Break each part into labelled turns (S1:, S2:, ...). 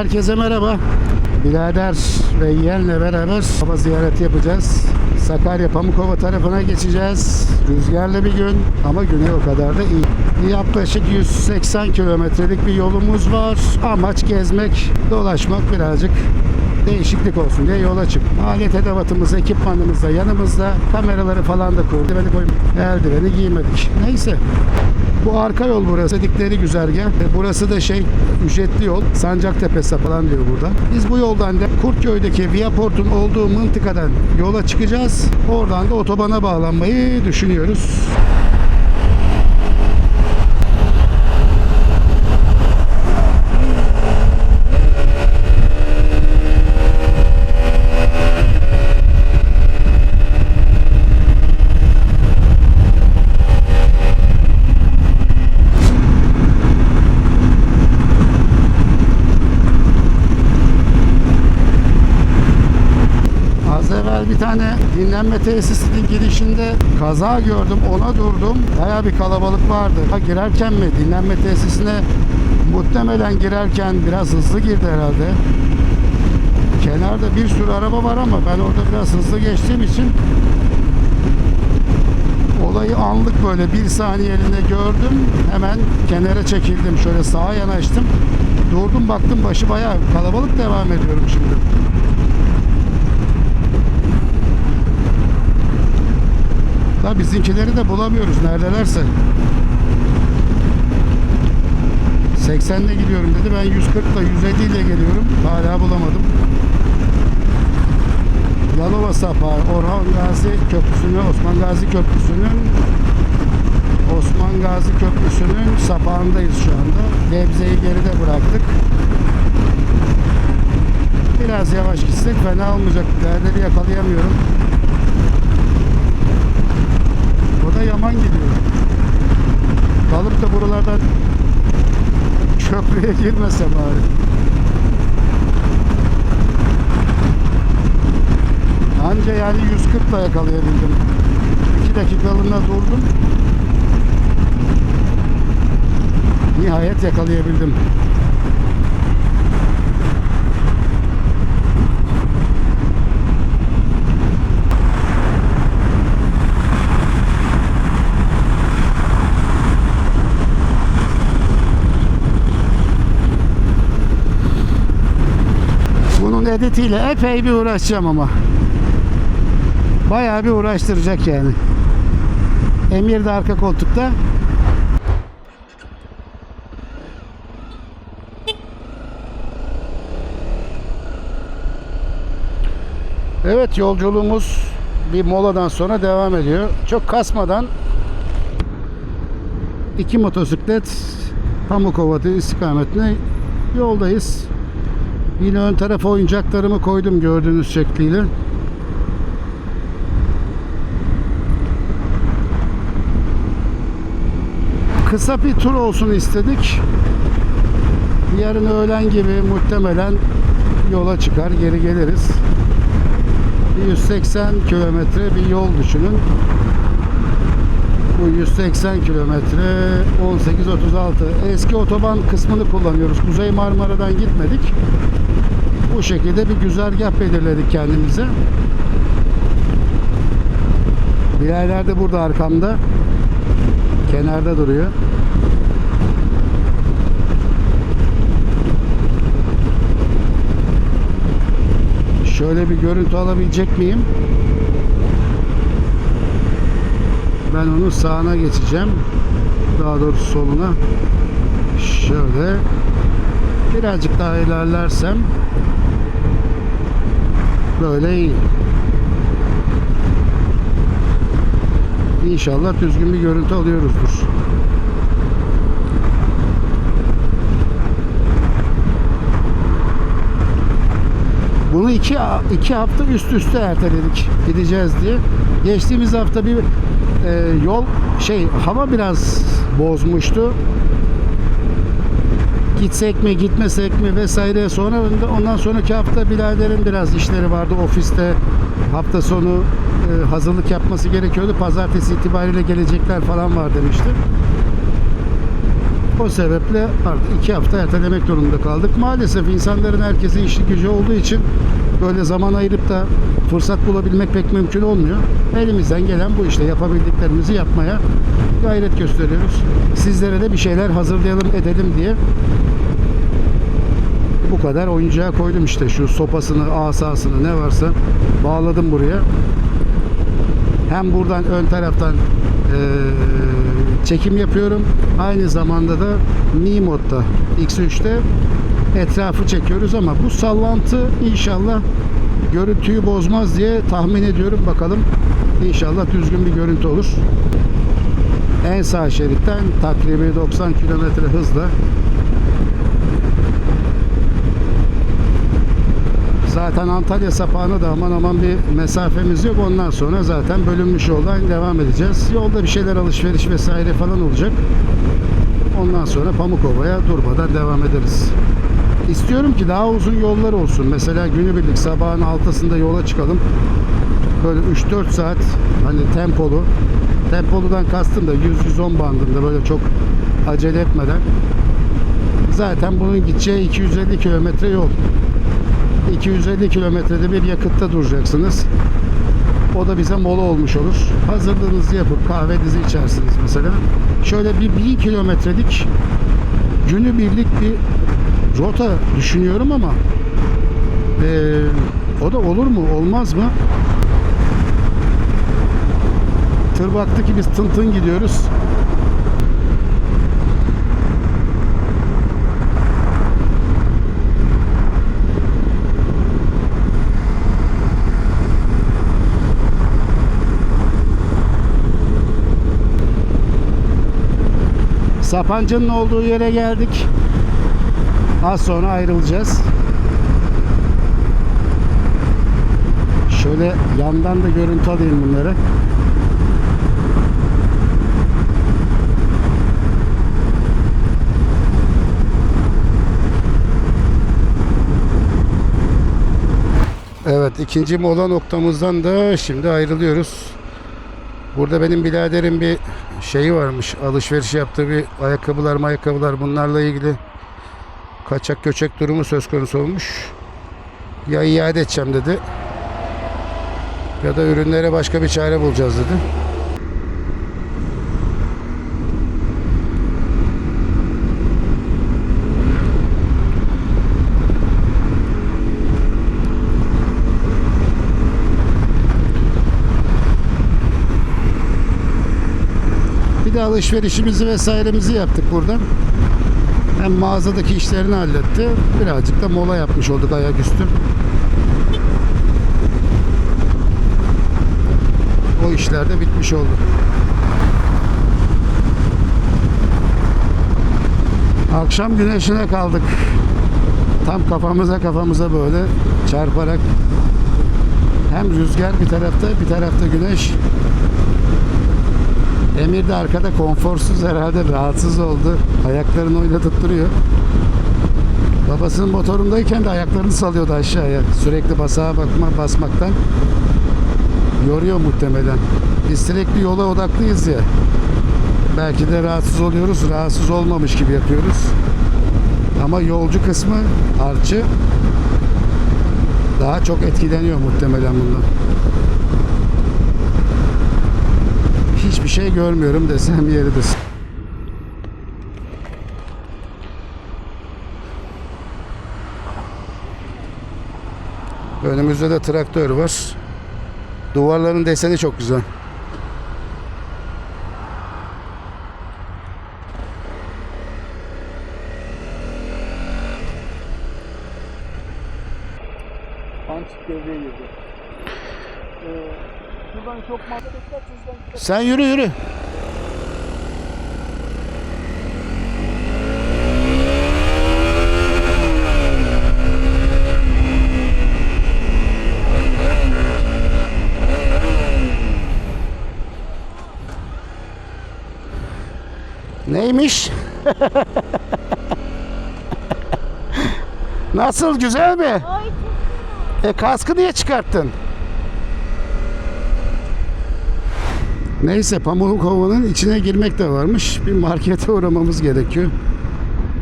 S1: Herkese merhaba. Birader ve yeğenle beraber baba ziyareti yapacağız. Sakarya Pamukova tarafına geçeceğiz. Rüzgarlı bir gün ama güney o kadar da iyi. Yaklaşık 180 kilometrelik bir yolumuz var. Amaç gezmek, dolaşmak birazcık değişiklik olsun diye yola çık. Alet edevatımız, ekipmanımız da yanımızda. Kameraları falan da kurduk. Eldiveni, koy- eldiveni giymedik. Neyse. Bu arka yol burası. Dikleri güzergah. E, Burası da şey ücretli yol. Sancaktepe falan diyor burada. Biz bu yoldan da Kurtköy'deki Viaport'un olduğu mıntıkadan yola çıkacağız. Oradan da otobana bağlanmayı düşünüyoruz. Az evvel bir tane dinlenme tesisinin girişinde kaza gördüm. Ona durdum. Baya bir kalabalık vardı. Ha, girerken mi? Dinlenme tesisine muhtemelen girerken biraz hızlı girdi herhalde. Kenarda bir sürü araba var ama ben orada biraz hızlı geçtiğim için olayı anlık böyle bir saniyeliğine gördüm. Hemen kenara çekildim. Şöyle sağa yanaştım. Durdum baktım başı bayağı kalabalık devam ediyorum şimdi. Da bizimkileri de bulamıyoruz neredelerse. 80'le gidiyorum dedi. Ben 140'la 150 ile geliyorum. Hala bulamadım. Yalova Sapağı, Orhan Gazi Köprüsü'nü, Osman Gazi Köprüsü'nün Osman Gazi Köprüsü'nün sapağındayız şu anda. Gebze'yi geride bıraktık. Biraz yavaş gitsek fena olmayacak. Yerleri yakalayamıyorum. O da yaman gidiyor. Kalıp da buralardan köprüye girmese bari. Anca yani 140 ile yakalayabildim. 2 dakikalığına durdum. Nihayet yakalayabildim. Editiyle epey bir uğraşacağım ama. Bayağı bir uğraştıracak yani. Emir de arka koltukta. Evet yolculuğumuz bir moladan sonra devam ediyor. Çok kasmadan iki motosiklet Pamukova istikametine yoldayız. Yine ön tarafa oyuncaklarımı koydum gördüğünüz şekliyle. Kısa bir tur olsun istedik. Yarın öğlen gibi muhtemelen yola çıkar geri geliriz. Bir 180 kilometre bir yol düşünün. Bu 180 kilometre 18-36 eski otoban kısmını kullanıyoruz. Kuzey Marmara'dan gitmedik. Bu şekilde bir güzergah belirledik kendimize. Bilal'ler de burada arkamda. Kenarda duruyor. Şöyle bir görüntü alabilecek miyim? Ben onun sağına geçeceğim. Daha doğrusu soluna. Şöyle birazcık daha ilerlersem böyle iyi. İnşallah düzgün bir görüntü alıyoruzdur. Bunu iki, iki hafta üst üste erteledik gideceğiz diye. Geçtiğimiz hafta bir e, yol şey hava biraz bozmuştu. Gitsek mi gitmesek mi vesaire sonra ondan sonraki hafta Bilader'in biraz işleri vardı ofiste hafta sonu e, hazırlık yapması gerekiyordu. Pazartesi itibariyle gelecekler falan var demişti. O sebeple artık iki hafta ertelemek durumunda kaldık. Maalesef insanların herkesin işi gücü olduğu için böyle zaman ayırıp da fırsat bulabilmek pek mümkün olmuyor. Elimizden gelen bu işte yapabildiklerimizi yapmaya gayret gösteriyoruz. Sizlere de bir şeyler hazırlayalım edelim diye bu kadar oyuncağı koydum işte şu sopasını, asasını ne varsa bağladım buraya. Hem buradan ön taraftan eee, çekim yapıyorum. Aynı zamanda da Mi modda X3'te etrafı çekiyoruz ama bu sallantı inşallah görüntüyü bozmaz diye tahmin ediyorum. Bakalım inşallah düzgün bir görüntü olur. En sağ şeritten takribi 90 km hızla Zaten Antalya sapağına da aman aman bir mesafemiz yok. Ondan sonra zaten bölünmüş yoldan devam edeceğiz. Yolda bir şeyler alışveriş vesaire falan olacak. Ondan sonra Pamukova'ya durmadan devam ederiz. İstiyorum ki daha uzun yollar olsun. Mesela günübirlik sabahın altısında yola çıkalım. Böyle 3-4 saat hani tempolu. Tempoludan kastım da 100-110 bandında böyle çok acele etmeden. Zaten bunun gideceği 250 kilometre yol. 250 kilometrede bir yakıtta duracaksınız. O da bize mola olmuş olur. Hazırlığınızı yapıp kahvenizi içersiniz mesela. Şöyle bir 1 kilometrelik günübirlik bir rota düşünüyorum ama eee, o da olur mu olmaz mı? Tır baktı ki biz tın tın gidiyoruz. Sapanca'nın olduğu yere geldik. Az sonra ayrılacağız. Şöyle yandan da görüntü alayım bunları. Evet ikinci mola noktamızdan da şimdi ayrılıyoruz. Burada benim biraderin bir şeyi varmış. Alışveriş yaptığı bir ayakkabılar ayakkabılar bunlarla ilgili kaçak göçek durumu söz konusu olmuş. Ya iade edeceğim dedi. Ya da ürünlere başka bir çare bulacağız dedi. Alışverişimizi vesairemizi yaptık buradan. Hem mağazadaki işlerini halletti. Birazcık da mola yapmış olduk ayaküstü. O işler de bitmiş oldu. Akşam güneşine kaldık. Tam kafamıza kafamıza böyle çarparak hem rüzgar bir tarafta bir tarafta güneş Emir de arkada konforsuz herhalde rahatsız oldu. Ayaklarını oynatıp duruyor. Babasının motorundayken de ayaklarını salıyordu aşağıya. Sürekli basağa bakma, basmaktan. Yoruyor muhtemelen. Biz sürekli yola odaklıyız ya. Belki de rahatsız oluyoruz. Rahatsız olmamış gibi yapıyoruz. Ama yolcu kısmı harcı daha çok etkileniyor muhtemelen bundan. Hiçbir şey görmüyorum desem yeridir. Önümüzde de traktör var. Duvarların deseni çok güzel. Sen yürü yürü. Neymiş? Nasıl güzel mi? E kaskı niye çıkarttın? Neyse Pamukova'nın içine girmek de varmış. Bir markete uğramamız gerekiyor.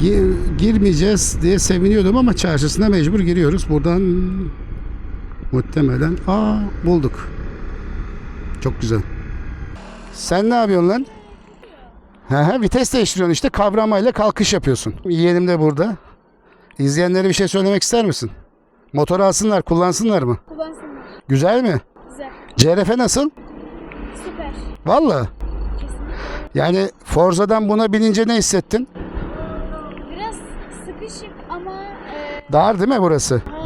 S1: Gi- girmeyeceğiz diye seviniyordum ama çarşısına mecbur giriyoruz. Buradan muhtemelen aa bulduk. Çok güzel. Sen ne yapıyorsun lan? Hı, vites değiştiriyorsun işte kavramayla kalkış yapıyorsun. Yeğenim de burada. İzleyenlere bir şey söylemek ister misin? Motor alsınlar, kullansınlar mı?
S2: Kullansınlar.
S1: Güzel mi?
S2: Güzel.
S1: CRF nasıl?
S2: Süper.
S1: Valla. Yani Forza'dan buna binince ne hissettin?
S2: Biraz sıkışık ama e,
S1: Dar değil mi burası?
S2: daha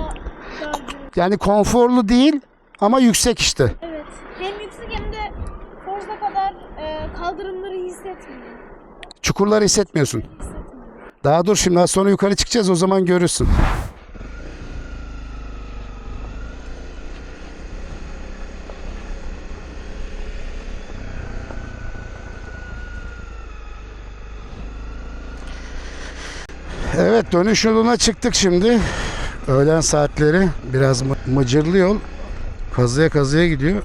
S2: dardı.
S1: Yani konforlu değil ama yüksek işte.
S2: Evet. Hem yüksek hem de Forza kadar e, kaldırımları hissetmiyor.
S1: Çukurları hissetmiyorsun.
S2: Hissetmiyor.
S1: Daha dur şimdi az sonra yukarı çıkacağız o zaman görürsün. Evet dönüş yoluna çıktık şimdi. Öğlen saatleri biraz mı- mıcırlı yol. Kazıya kazıya gidiyor.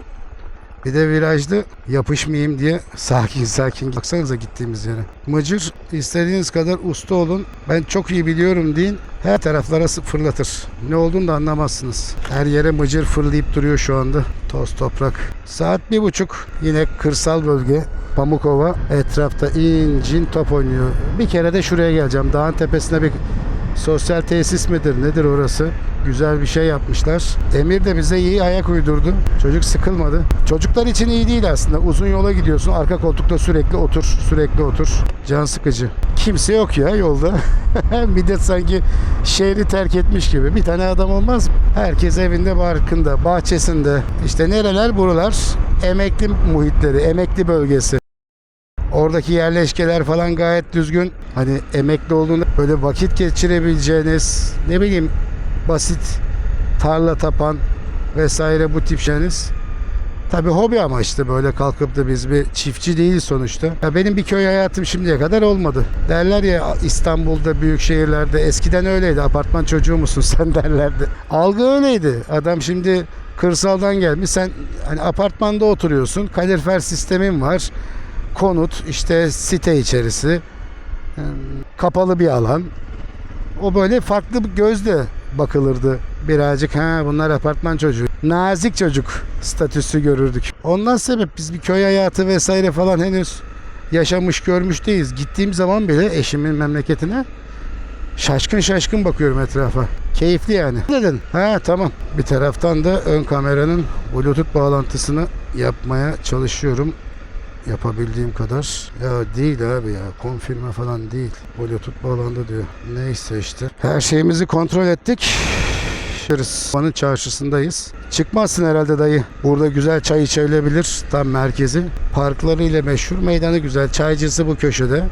S1: Bir de virajda yapışmayayım diye sakin sakin baksanıza gittiğimiz yere. Mıcır istediğiniz kadar usta olun. Ben çok iyi biliyorum deyin. Her taraflara fırlatır. Ne olduğunu da anlamazsınız. Her yere mıcır fırlayıp duruyor şu anda. Toz toprak. Saat bir buçuk. Yine kırsal bölge. Pamukova. Etrafta incin top oynuyor. Bir kere de şuraya geleceğim. Dağın tepesine bir sosyal tesis midir nedir orası? Güzel bir şey yapmışlar. Emir de bize iyi ayak uydurdu. Çocuk sıkılmadı. Çocuklar için iyi değil aslında. Uzun yola gidiyorsun. Arka koltukta sürekli otur. Sürekli otur. Can sıkıcı. Kimse yok ya yolda. Millet sanki şehri terk etmiş gibi. Bir tane adam olmaz mı? Herkes evinde barkında, bahçesinde. İşte nereler buralar? Emekli muhitleri, emekli bölgesi. Oradaki yerleşkeler falan gayet düzgün. Hani emekli olduğunda böyle vakit geçirebileceğiniz ne bileyim basit tarla tapan vesaire bu tip şeyiniz. Tabii hobi amaçlı böyle kalkıp da biz bir çiftçi değiliz sonuçta. Ya benim bir köy hayatım şimdiye kadar olmadı. Derler ya İstanbul'da büyük şehirlerde eskiden öyleydi. Apartman çocuğu musun sen derlerdi. Algı öyleydi. Adam şimdi kırsaldan gelmiş. Sen hani apartmanda oturuyorsun. Kalorifer sistemin var. Konut işte site içerisi. Kapalı bir alan. O böyle farklı gözle bakılırdı. Birazcık ha bunlar apartman çocuğu. Nazik çocuk statüsü görürdük. Ondan sebep biz bir köy hayatı vesaire falan henüz yaşamış görmüş değiliz. Gittiğim zaman bile eşimin memleketine şaşkın şaşkın bakıyorum etrafa. Keyifli yani. Dedin? Ha tamam. Bir taraftan da ön kameranın bluetooth bağlantısını yapmaya çalışıyorum yapabildiğim kadar. Ya değil abi ya. Konfirme falan değil. Bluetooth bağlandı diyor. Neyse işte. Her şeyimizi kontrol ettik. Van'ın çarşısındayız. Çıkmazsın herhalde dayı. Burada güzel çay içilebilir. Tam merkezi. Parklarıyla meşhur. Meydanı güzel. Çaycısı bu köşede.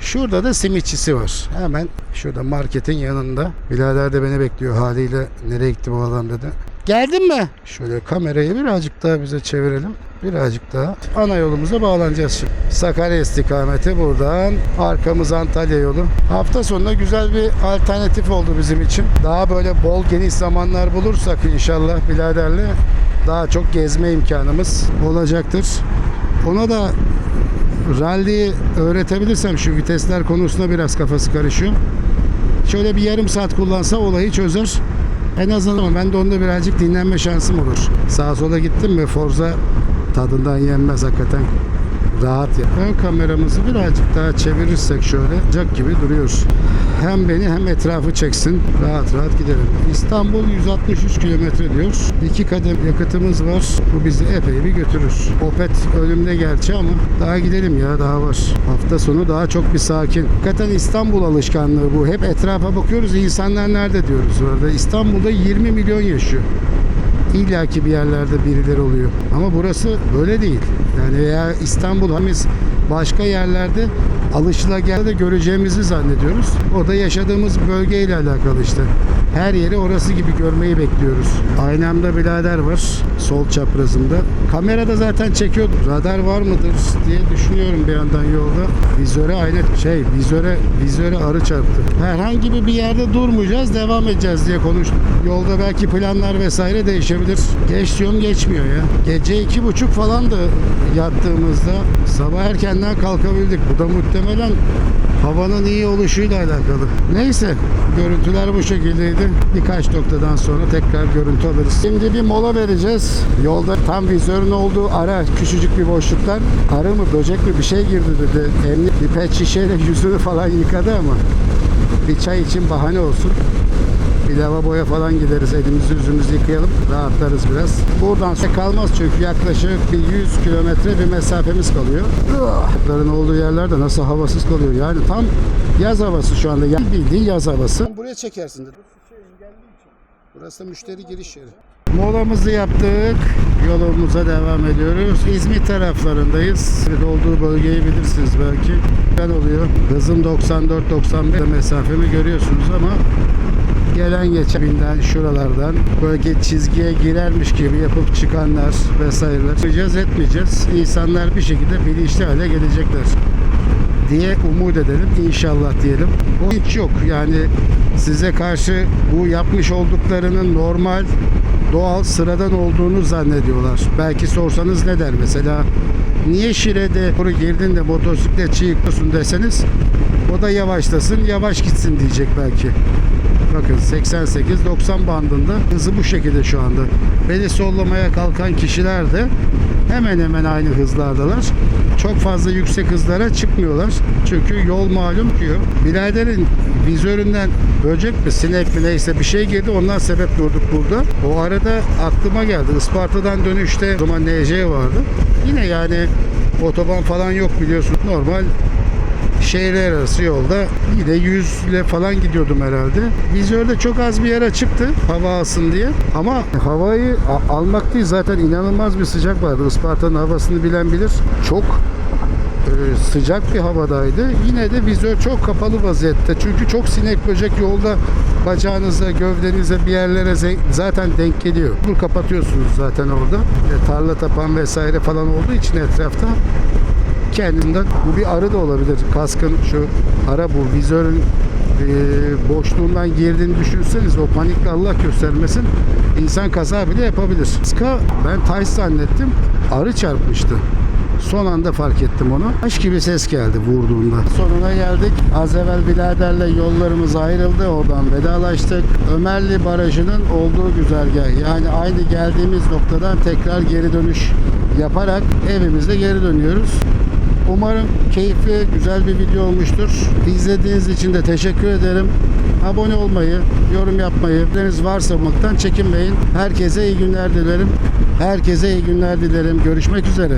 S1: Şurada da simitçisi var. Hemen şurada marketin yanında. Birader de beni bekliyor haliyle. Nereye gitti bu adam dedi. Geldin mi? Şöyle kamerayı birazcık daha bize çevirelim. Birazcık daha. Ana yolumuza bağlanacağız şimdi. Sakarya istikameti buradan. Arkamız Antalya yolu. Hafta sonunda güzel bir alternatif oldu bizim için. Daha böyle bol geniş zamanlar bulursak inşallah biraderle daha çok gezme imkanımız olacaktır. Ona da rally'yi öğretebilirsem şu vitesler konusunda biraz kafası karışıyor. Şöyle bir yarım saat kullansa olayı çözer. En azından ben de onda birazcık dinlenme şansım olur. Sağa sola gittim mi Forza tadından yenmez hakikaten. Rahat ya. Ön kameramızı birazcık daha çevirirsek şöyle cak gibi duruyor. Hem beni hem etrafı çeksin. Rahat rahat gidelim. İstanbul 163 kilometre diyor. İki kadem yakıtımız var. Bu bizi epey bir götürür. Opet önümde gerçi ama daha gidelim ya daha var. Hafta sonu daha çok bir sakin. Hakikaten İstanbul alışkanlığı bu. Hep etrafa bakıyoruz. İnsanlar nerede diyoruz orada. İstanbul'da 20 milyon yaşıyor. İlla ki bir yerlerde birileri oluyor. Ama burası böyle değil. Yani veya İstanbul hamiz başka yerlerde alışılagelde göreceğimizi zannediyoruz. O da yaşadığımız bölgeyle alakalı işte. Her yeri orası gibi görmeyi bekliyoruz. Aynamda birader var. Sol çaprazımda. Kamerada zaten çekiyor. Radar var mıdır diye düşünüyorum bir yandan yolda. Vizöre aynı şey vizöre vizöre arı çarptı. Herhangi bir yerde durmayacağız, devam edeceğiz diye konuştuk. Yolda belki planlar vesaire değişebilir. Geç diyorum geçmiyor ya. Gece iki buçuk falan da yattığımızda sabah erkenden kalkabildik. Bu da muhtemelen Havanın iyi oluşuyla alakalı. Neyse görüntüler bu şekildeydi. Birkaç noktadan sonra tekrar görüntü alırız. Şimdi bir mola vereceğiz. Yolda tam vizörün olduğu ara küçücük bir boşluktan arı mı böcek mi bir şey girdi dedi. Emniyet bir pet şişeyle yüzünü falan yıkadı ama bir çay için bahane olsun. Bir lavaboya falan gideriz. Elimizi yüzümüzü yıkayalım. Rahatlarız biraz. Buradan sonra kalmaz çünkü yaklaşık bir 100 kilometre bir mesafemiz kalıyor. Bunların olduğu yerlerde nasıl havasız kalıyor. Yani tam yaz havası şu anda. Bildiğin yaz havası. Buraya çekersin dedi. Burası da müşteri giriş yeri. Molamızı yaptık. Yolumuza devam ediyoruz. İzmit taraflarındayız. Olduğu bölgeyi bilirsiniz belki. Ben oluyor. Hızım 94-95 mesafemi görüyorsunuz ama gelen geçeninden şuralardan böyle çizgiye girermiş gibi yapıp çıkanlar vesaireler yapacağız etmeyeceğiz. İnsanlar bir şekilde bilinçli hale gelecekler diye umut edelim. İnşallah diyelim. Bu hiç yok. Yani size karşı bu yapmış olduklarının normal, doğal, sıradan olduğunu zannediyorlar. Belki sorsanız ne der mesela? Niye Şile'de doğru girdin de motosikletçi yıkıyorsun deseniz o da yavaşlasın, yavaş gitsin diyecek belki. Bakın 88-90 bandında hızı bu şekilde şu anda. Beni sollamaya kalkan kişiler de hemen hemen aynı hızlardalar. Çok fazla yüksek hızlara çıkmıyorlar. Çünkü yol malum diyor. Biraderin vizöründen böcek mi sinek mi neyse bir şey girdi ondan sebep durduk burada. O arada aklıma geldi. Isparta'dan dönüşte o zaman NC vardı. Yine yani otoban falan yok biliyorsun. Normal şehirler arası yolda yine 100 ile falan gidiyordum herhalde. Vizörde çok az bir yere çıktı hava alsın diye. Ama havayı almak değil zaten inanılmaz bir sıcak vardı. Isparta'nın havasını bilen bilir. Çok e, sıcak bir havadaydı. Yine de vizör çok kapalı vaziyette. Çünkü çok sinek böcek yolda bacağınıza, gövdenize bir yerlere zaten denk geliyor. Bunu kapatıyorsunuz zaten orada. E, tarla tapan vesaire falan olduğu için etrafta kendinden bu bir arı da olabilir. Kaskın şu ara bu vizörün e, boşluğundan girdiğini düşünseniz o panikle Allah göstermesin insan kaza bile yapabilir. Ska ben taş zannettim arı çarpmıştı. Son anda fark ettim onu. Taş gibi ses geldi vurduğunda. Sonuna geldik. Az evvel biraderle yollarımız ayrıldı. Oradan vedalaştık. Ömerli Barajı'nın olduğu güzergah. Yani aynı geldiğimiz noktadan tekrar geri dönüş yaparak evimize geri dönüyoruz. Umarım keyifli, güzel bir video olmuştur. İzlediğiniz için de teşekkür ederim. Abone olmayı, yorum yapmayı, biriniz varsa çekinmeyin. Herkese iyi günler dilerim. Herkese iyi günler dilerim. Görüşmek üzere.